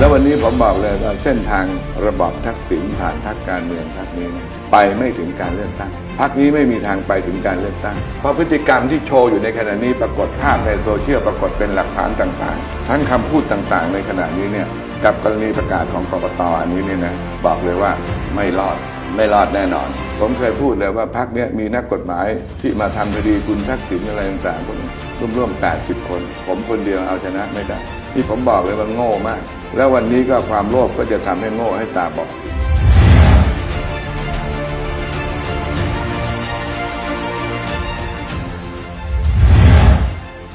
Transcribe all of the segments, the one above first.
แล้ววันนี้ผมบอกเลยว่าเส้นทางระบอบทักษิณผ่านพรรคการเมืองพรรคนี้เนี่ยไปไม่ถึงการเลือกตั้งพรรคนี้ไม่มีทางไปถึงการเลือกตั้ง เพราะพฤติกรรมที่โชว์อยู่ในขณะนี้ปรากฏภาพในโซเชียลปรากฏเป็นหลักฐานต่างๆ ทั้งคำพูดต่างๆ ในขณะนี้เนี่ยกับกรณีประกาศของกกตอันนี้เนี่ยนะบอกเลยว่าไม่รอดไม่รอดแน่นอน ผมเคยพูดเลยว่าพรรคเนี้ยมีนักกฎหมายที่มาทำคดีคุณทักษิณอะไรต่างๆพวกนี้ร่วมๆ80 คน ผมคนเดียวเอาชนะไม่ได้ที่ผมบอกเลยว่าโง่มาก แล้ววันนี้ก็ความโลภก็จะทำให้โง่ให้ตาบอดอีก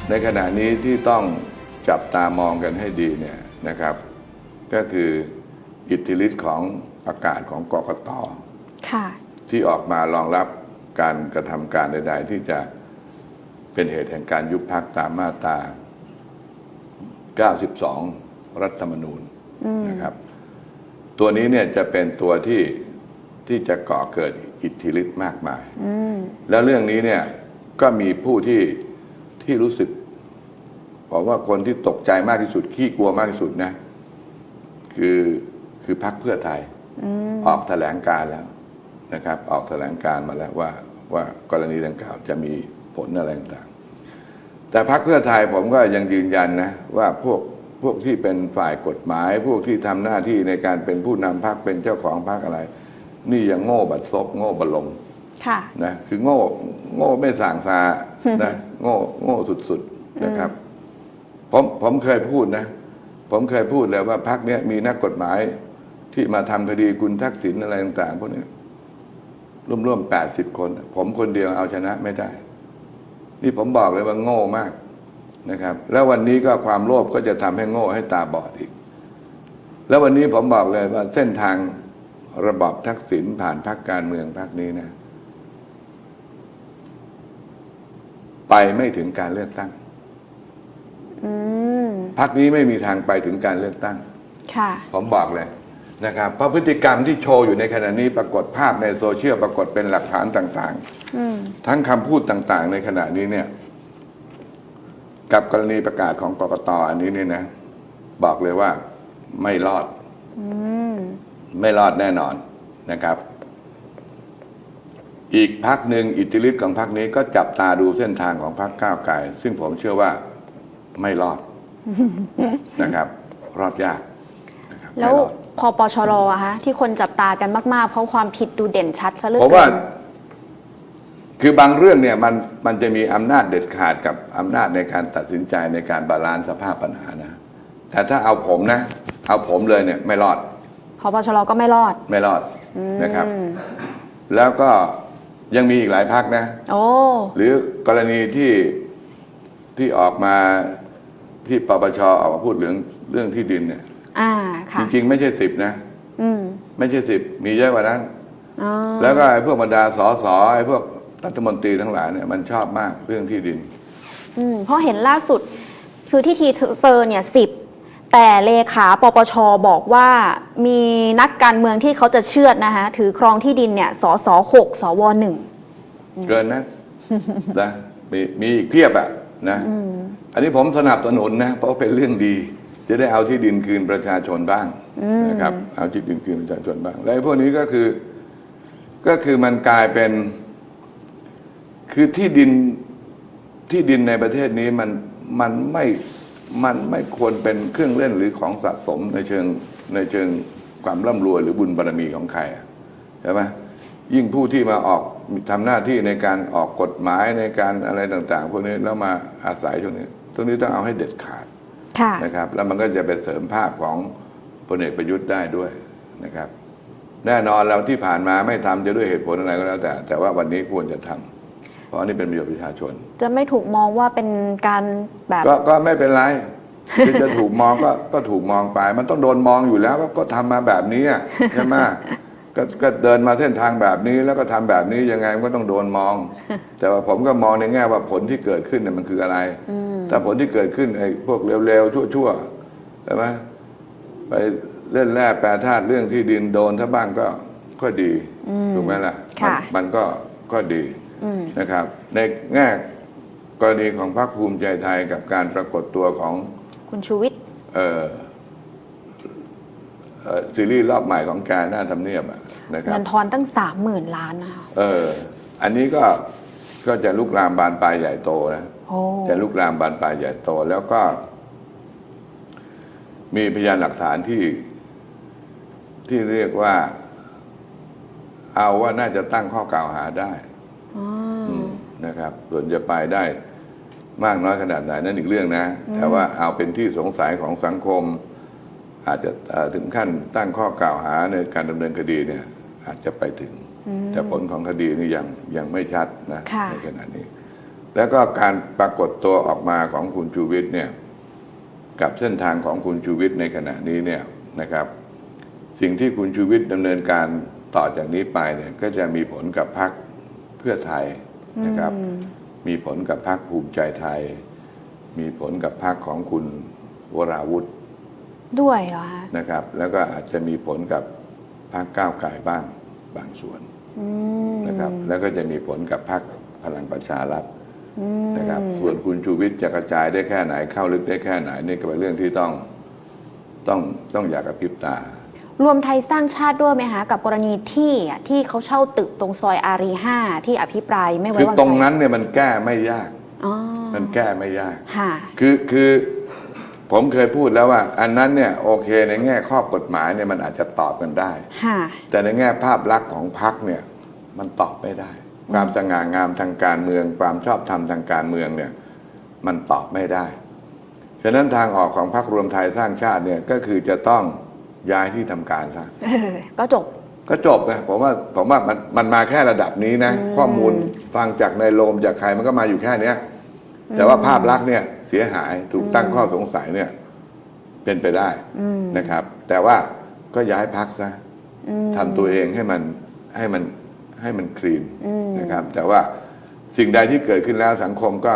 ในขณะนี้ที่ต้องจับตามองกันให้ดีเนี่ยนะครับ ก็คืออิทธิฤทธิ์ของประกาศของกกตค่ะที่ออกมารองรับการกระทำการใด ๆ ที่จะเป็นเหตุแห่งการยุบพักตามมาตรา 92 รัฐธรรมนูญนะครับ ตัวนี้เนี่ยจะเป็นตัวที่ที่จะก่อเกิดอิทธิฤทธิ์มากมายแล้วเรื่องนี้เนี่ยก็มีผู้ที่ที่รู้สึกผมว่าคนที่ตกใจมากที่สุดขี้กลัวมากที่สุดนะ คือคือพักเพื่อไทยออกแถลงการแล้วนะครับ ออกแถลงการมาแล้วว่าว่ากรณีดังกล่าวจะมีผลอะไรต่างๆแต่พักเพื่อไทยผมก็ยังยืนยันนะว่าพวก พวกที่เป็นฝ่ายกฎหมาย พวกที่ทำหน้าที่ในการเป็นผู้นำพักเป็นเจ้าของพักอะไร นี่ยังโง่บัดซบโง่บัดลมค่ะนะคือโง่โง่ไม่สั่งซานะโง่โง่สุดๆนะครับ ผมผมเคยพูดนะ ผมเคยพูดเลยว่าพักเนี้ยมีนักกฎหมายที่มาทำคดีคุณทักษิณอะไรต่างๆพวกนี้ร่วมๆแปดสิบคน ผมคนเดียวเอาชนะไม่ได้ นี่ผมบอกเลยว่าโง่มาก นะครับ แล้ววันนี้ก็ความโลภก็จะทำให้โง่ให้ตาบอดอีก แล้ววันนี้ผมบอกเลยว่าเส้นทางระบอบทักษิณผ่านพรรคการเมืองพรรคนี้นะ ไปไม่ถึงการเลือกตั้งอืมพักนี้ไม่มีทางไปถึงการเลือกตั้งค่ะผมบอกเลยนะครับเพราะพฤติกรรมที่โชว์อยู่ในขณะนี้ปรากฏภาพในโซเชียลปรากฏเป็นหลักฐานต่างอืมๆทั้งคำพูดต่าง ๆ ในขณะนี้เนี่ย กับกรณีประกาศของกกตอันนี้เนี่ยนะบอกเลยว่าไม่รอดอืมไม่รอดแน่นอนนะครับ อีกพักหนึ่งอิทธิฤทธิ์ของพักนี้ก็จับตาดูเส้นทางของพักก้าวไกลซึ่งผมเชื่อว่าไม่รอดนะครับ รอดยากนะครับแล้วไม่รอดพอปชรอะคะที่คนจับตากันมาก ๆ เพราะความผิดดูเด่นชัดซะเหลือผมเกิว่าน คือบางเรื่องเนี่ยมันมันจะมีอำนาจเด็ดขาดกับอำนาจในการตัดสินใจในการบาลานซ์สภาพปัญหานะ แต่ถ้าเอาผมนะ เอาผมเลยเนี่ยไม่รอดพอปชรก็ไม่รอดไม่รอดนะครับอืมแล้วก็ยังมีอีกหลายพักนะโอ้หรือกรณีที่ที่ออกมาที่ปปชออกมาพูดเรื่องเรื่องที่ดินเนี่ย อ่าจค่ะริงๆ ไม่ใช่สิบนะอืมไม่ใช่สิบมีเยอะกว่านั้นอ๋อแล้วก็ไอ้พวกบรรดาสอสอไอ้พวก รัฐมนตรีทั้งหลายเนี่ยมันชอบมากเรื่องที่ดิน อืมเพราะเห็นล่าสุดคือที่ทีเซอร์เนี่ยสิบแต่เลขาปปชบอกว่ามีนักการเมืองที่เขาจะเชื่อดนะคะถือครองที่ดินเนี่ยสสหกสวหนึ่งเกินนะนะมีมีอีกเพียบอะนะอันนี้ผมสนับสนุนนะ เพราะเป็นเรื่องดี จะได้เอาที่ดินคืนประชาชนบ้างนะครับ เอาที่ดินคืนประชาชนบ้าง และไอ้พวกนี้ก็คือ ก็คือมันกลายเป็น คือที่ดินที่ดินในประเทศนี้มันมันไม่มันไม่ควรเป็นเครื่องเล่นหรือของสะสมในเชิงในเชิงความร่ำรวยหรือบุญบารมีของใครอะใช่ไหมยิ่งผู้ที่มาออกทำหน้าที่ในการออกกฎหมายในการอะไรต่างๆพวกนี้แล้วมาอาศัยตรงนี้ ตรงนี้ต้องเอาให้เด็ดขาดค่ะนะครับ แล้วมันก็จะเป็นเสริมภาพของพลเอกประยุทธ์ได้ด้วยนะครับ แน่นอนเราที่ผ่านมาไม่ทำจะด้วยเหตุผลอะไรก็แล้วแต่ แต่ว่าวันนี้ควรจะทำเพ ราะอันนี้เป็นประโยชน์ประชาชน จะไม่ถูกมองว่าเป็นการแบบ ก็ก็ไม่เป็นไรคือจะถูกมองก็ก็ถูกมองไป มันต้องโดนมองอยู่แล้วก็ก็ทำมาแบบนี้อะใช่ไหมก็ก็เดินมาเส้นทางแบบนี้แล้วก็ทำแบบนี้ยังไงมันก็ต้องโดนมอง แต่ว่าผมก็มองในแง่ว่าผลที่เกิดขึ้นเนี่ยมันคืออะไร แต่ผลที่เกิดขึ้นไอ้พวกเร็วๆชั่วๆใช่ไหมไปเล่นแร่แปรธาตุเรื่องที่ดินโดนถ้าบ้างก็ก็ดีถูกไหมล่ะค่ะมันมันก็ก็ดี นะครับ ในแง่กรณีของพรรคภูมิใจไทยกับการปรากฏตัวของคุณชูวิทย์เอ่อเอ่อซีรีส์รอบใหม่ของแกหน้าทำเนียบอะนะครับเงินทอนตั้งสามหมื่นล้านนะคะเออ อันนี้ก็ก็จะลุกลามบานปลายใหญ่โตนะโอ้จะลุกลามบานปลายใหญ่โต แล้วก็ มีพยานหลักฐานที่ที่เรียกว่า เอาว่าน่าจะตั้งข้อกล่าวหาได้อ่าอืม นะครับ ส่วนจะไปได้มากน้อยขนาดไหนนั่นอีกเรื่องนะ แต่ว่าเอาเป็นที่สงสัยของสังคม อาจจะเอ่อถึงขั้นตั้งข้อกล่าวหาในการดำเนินคดีเนี่ย อาจจะไปถึง แต่ผลของคดีนี่ยังยังไม่ชัดนะค่ะในขณะนี้ แล้วก็การปรากฏตัวออกมาของคุณชูวิทย์เนี่ย กับเส้นทางของคุณชูวิทย์ในขณะนี้เนี่ยนะครับ สิ่งที่คุณชูวิทย์ดำเนินการต่อจากนี้ไปเนี่ย ก็จะมีผลกับพรรคเพื่อไทย นะครับ มีผลกับพรรคภูมิใจไทย มีผลกับพรรคของคุณวราวุธด้วยเหรอคะนะครับ แล้วก็อาจจะมีผลกับพรรคก้าวไกลบ้างบางส่วนอืมนะครับ แล้วก็จะมีผลกับพรรคพลังประชารัฐนะครับ ส่วนคุณชูวิทย์จะกระจายได้แค่ไหนเข้าลึกได้แค่ไหนนี่ก็เป็นเรื่องที่ต้องต้องต้องอยากกระพริบตา รวมไทยสร้างชาติด้วยไหมคะกับกรณีที่อะที่เขาเช่าตึกตรงซอยอารีห้าที่อภิปรายไม่ไว้คือวางใจตรงนั้นเนี่ยมันแก้ไม่ยากอ๋อมันแก้ไม่ยากค่ะคือคือผมเคยพูดแล้วว่า อันนั้นเนี่ยโอเคในแง่ข้อกฎหมายเนี่ยมันอาจจะตอบกันได้ค่ะแต่ในแง่ภาพลักษณ์ของพรรคเนี่ยมันตอบไม่ได้ ความสง่างามทางการเมือง ความชอบธรรมทางการเมืองเนี่ยมันตอบไม่ได้ ฉะนั้นทางออกของพรรครวมไทยสร้างชาติเนี่ยก็คือจะต้อง ย้ายที่ทำการซะเออก็จบ ก็จบนะผมว่าผมว่ามันมันมาแค่ระดับนี้นะ ข้อมูลฟังจากในโลมจากใครมันก็มาอยู่แค่เนี้ยแต่ว่าภาพลักษณ์เนี่ยเสียหายถูกตั้งข้อสงสัยเนี่ย เป็นไปได้นะครับ แต่ว่าก็ย้ายพักซะทำตัวเองให้มันให้มันให้มันคลีนนะครับ แต่ว่าสิ่งใดที่เกิดขึ้นแล้วสังคมก็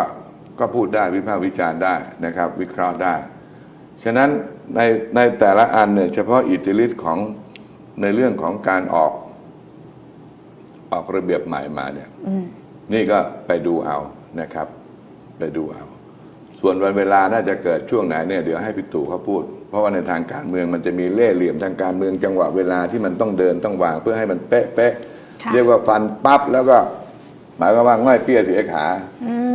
ก็พูดได้วิพากษ์วิจารณ์ได้นะครับ วิเคราะห์ได้ ฉะนั้นในในแต่ละอันเนี่ยเฉพาะอิทธิฤทธิ์ของในเรื่องของการออก ออกระเบียบใหม่มาเนี่ยนี่ก็ไปดูเอานะครับ ไปดูเอา ส่วนวันเวลาน่าจะเกิดช่วงไหนเนี่ยเดี๋ยวให้พี่ตู่เขาพูด เพราะว่าในทางการเมืองมันจะมีเล่ห์เหลี่ยมทางการเมืองจังหวะเวลาที่มันต้องเดินต้องวางเพื่อให้มันเป๊ะเป๊ะค่ะเรียกว่าฟันปั๊บแล้วก็ หมายความว่าง่อยเปี้ยเสียขา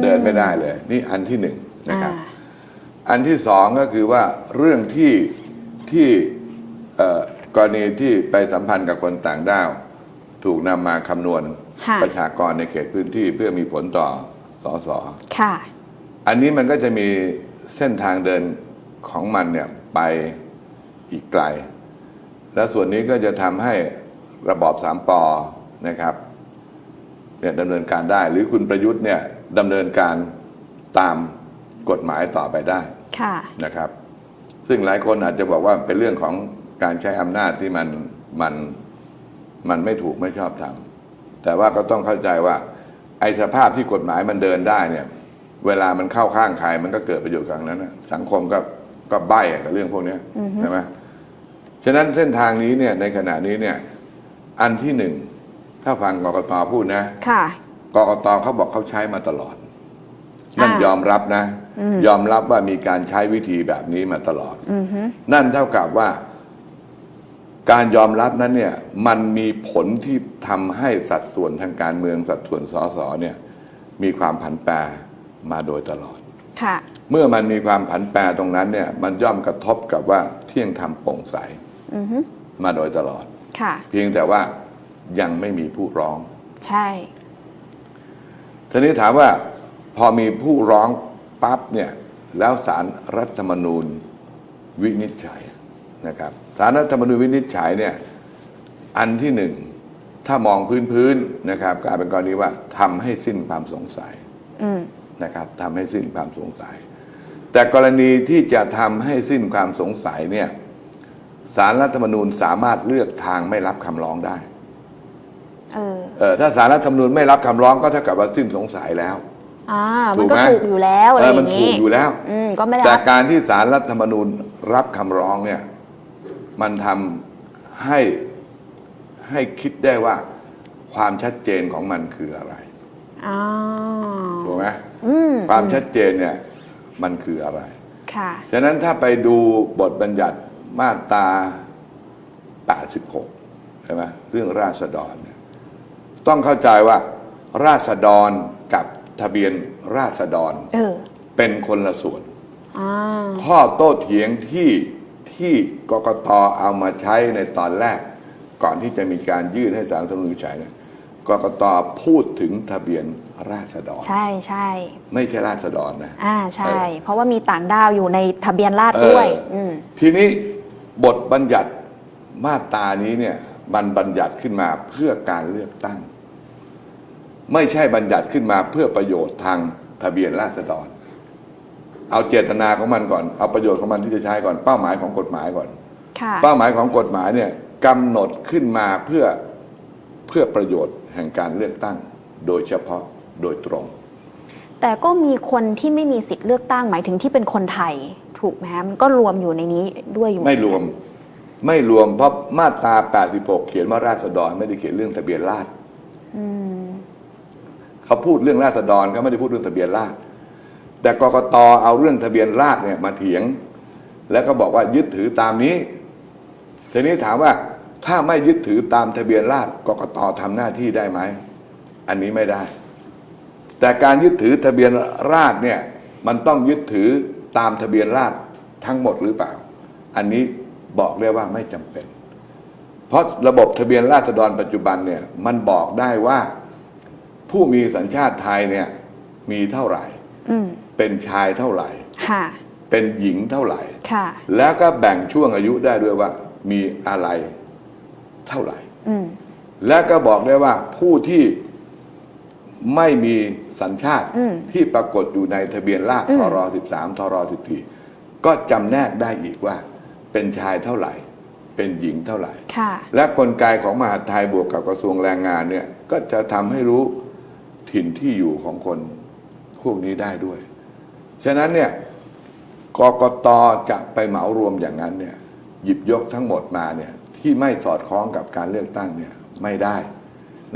เดินไม่ได้เลย นี่อันที่หนึ่งนะครับ อ่าอันที่สองก็คือว่าเรื่องที่ที่เอ่อกรณีที่ไปสัมพันธ์กับคนต่างด้าว ถูกนำมาคำนวณค่ะประชากรในเขตพื้นที่เพื่อมีผลต่อสอสอค่ะอันนี้มันก็จะมีเส้นทางเดินของมันเนี่ยไปอีกไกล แล้วส่วนนี้ก็จะทำให้ระบอบสามปอนะครับเนี่ยดำเนินการได้ หรือคุณประยุทธ์เนี่ยดำเนินการตาม กฎหมายต่อไปได้ค่ะนะครับ ซึ่งหลายคนอาจจะบอกว่าเป็นเรื่องของการใช้อำนาจที่มันมันมันไม่ถูกไม่ชอบทำแต่ว่าก็ต้องเข้าใจว่า ไอ้สภาพที่กฎหมายมันเดินได้เนี่ย เวลามันเข้าข้างใครมันก็เกิดประโยชน์กับนั้นนะสังคมก็ก็ใบ้กับเรื่องพวกเนี้ยใช่ไหมฉะนั้นเส้นทางนี้เนี่ยในขณะนี้เนี่ย อันที่หนึ่งถ้าฟังกกตพูดนะ ค่ะกกตเขาบอกเขาใช้มาตลอด นั่นอ่ายอมรับนะ ยอมรับว่ามีการใช้วิธีแบบนี้มาตลอดอือฮึนั่นเท่ากับว่า การยอมรับนั้นเนี่ย มันมีผลที่ทำให้สัดส่วนทางการเมืองสัดส่วนสสเนี่ย มีความผันแปรมาโดยตลอดค่ะเมื่อมันมีความผันแปรตรงนั้นเนี่ย มันย่อมกระทบกับว่าเที่ยงธรรมโปร่งใสอือฮึมาโดยตลอดค่ะเพียงแต่ว่ายังไม่มีผู้ร้อง ใช่ทีนี้ถามว่า พอมีผู้ร้องปั๊บเนี่ยแล้วสารรัฐธรรมนูญวินิจฉัยนะครับสารรัฐธรรมนูญวินิจฉัยเนี่ยอันที่หนึ่งถ้ามองพื้นๆนะครับกลายเป็นกรณีว่าทำให้สิ้นความสงสัยอืมนะครับทำให้สิ้นความสงสัย แต่กรณีที่จะทำให้สิ้นความสงสัยเนี่ยสารรัฐธรรมนูญสามารถเลือกทางไม่รับคำร้องได้เออเออถ้าสารรัฐธรรมนูญไม่รับคำร้องก็เท่ากับว่าสิ้นสงสัยแล้ว อ่าถูมันกก็ไหมถูกอยู่แล้วอะไรเอออมันย่างถูนี้กอยู่แล้วอืมก็ไม่ได้แต่รับการที่สารรัฐธรรมนูญรับคำร้องเนี่ย มันทำให้ให้คิดได้ว่า ความชัดเจนของมันคืออะไรอ๋อถูกไหมอืมความชัดเจนเนี่ย มันคืออะไรค่ะฉะนั้นถ้าไปดูบทบัญญัติมาตรา 86 ใช่ไหมเรื่องราษฎรเนี่ยต้องเข้าใจว่าราษฎรกับ ทะเบียนราษฎรเออเป็นคนละส่วน อ่าข้อโต้เถียงที่ที่กกตเอามาใช้ในตอนแรก ก่อนที่จะมีการยื่นให้สารรัฐธรรมนูญวินิจฉัยเนี่ยกกตพูดถึงทะเบียนราษฎร ใช่ใช่ไม่ใช่ราษฎรนะ อ่าใช่เออเพราะว่ามีต่างด้าวอยู่ในทะเบียนราษฎร์ด้วย เอออือื มทีนี้บทบัญญัติมาตรานี้เนี่ยมันบัญญัติขึ้นมาเพื่อการเลือกตั้ง ไม่ใช่บัญญัติขึ้นมาเพื่อประโยชน์ทางทะเบียนราษฎร เอาเจตนาของมันก่อน เอาประโยชน์ของมันที่จะใช้ก่อน เป้าหมายของกฎหมายก่อนค่ะเป้าหมายของกฎหมายเนี่ยกำหนดขึ้นมาเพื่อเพื่อประโยชน์แห่งการเลือกตั้ง โดยเฉพาะโดยตรง แต่ก็มีคนที่ไม่มีสิทธิ์เลือกตั้งหมายถึงที่เป็นคนไทยถูกไหมฮะมันก็รวมอยู่ในนี้ด้วยอยู่ไม่รวมไม่รวมเพราะมาตรา 86 เขียนว่าราษฎรไม่ได้เขียนเรื่องทะเบียนราษฎร เขาพูดเรื่องราษฎรเขาไม่ได้พูดเรื่องทะเบียนราษฎรแต่กกตเอาเรื่องทะเบียนราษฎรเนี่ยมาเถียง แล้วก็บอกว่ายึดถือตามนี้ทีนี้ถามว่าถ้าไม่ยึดถือตามทะเบียนราษฎรกกตทำหน้าที่ได้ไหมอันนี้ไม่ได้ แต่การยึดถือทะเบียนราษฎรเนี่ยมันต้องยึดถือตามทะเบียนราษฎรทั้งหมดหรือเปล่า อันนี้บอกได้ว่าไม่จำเป็น เพราะระบบทะเบียนราษฎรปัจจุบันเนี่ยมันบอกได้ว่า ผู้มีสัญชาติไทยเนี่ยมีเท่าไหร่ อืมเป็นชายเท่าไหร่ ค่ะเป็นหญิงเท่าไหร่ ค่ะ แล้วก็แบ่งช่วงอายุได้ด้วยว่า มีอะไรเท่าไหร่ อืมและก็บอกได้ว่าผู้ที่ไม่มีสัญชาติอืม ที่ปรากฏอยู่ในทะเบียนราษฎรอืม ทร13ทร14ก็จำแนกได้อีกว่า เป็นชายเท่าไหร่ เป็นหญิงเท่าไหร่ ค่ะ และกลไกของมหาดไทยบวกกับกระทรวงแรงงานเนี่ยก็จะทำให้รู้ ถิ่นที่อยู่ของคนพวกนี้ได้ด้วย ฉะนั้นเนี่ยกกตจะไปเหมารวมอย่างนั้นเนี่ยหยิบยกทั้งหมดมาเนี่ยที่ไม่สอดคล้องกับการเลือกตั้งเนี่ยไม่ได้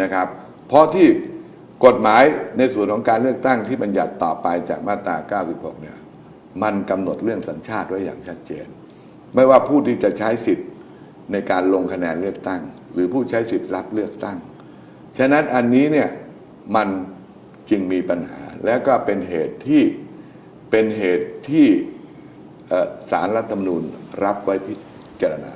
นะครับ เพราะที่กฎหมายในส่วนของการเลือกตั้งที่บัญญัติต่อไปจากมาตรา 96 เนี่ยมันกำหนดเรื่องสัญชาติไว้อย่างชัดเจน ไม่ว่าผู้ที่จะใช้สิทธิ์ในการลงคะแนนเลือกตั้ง หรือผู้ใช้สิทธิ์รับเลือกตั้ง ฉะนั้นอันนี้เนี่ย มันจึงมีปัญหา และก็เป็นเหตุที่เป็นเหตุที่สารรัฐธรรมนูญรับไว้พิจารณา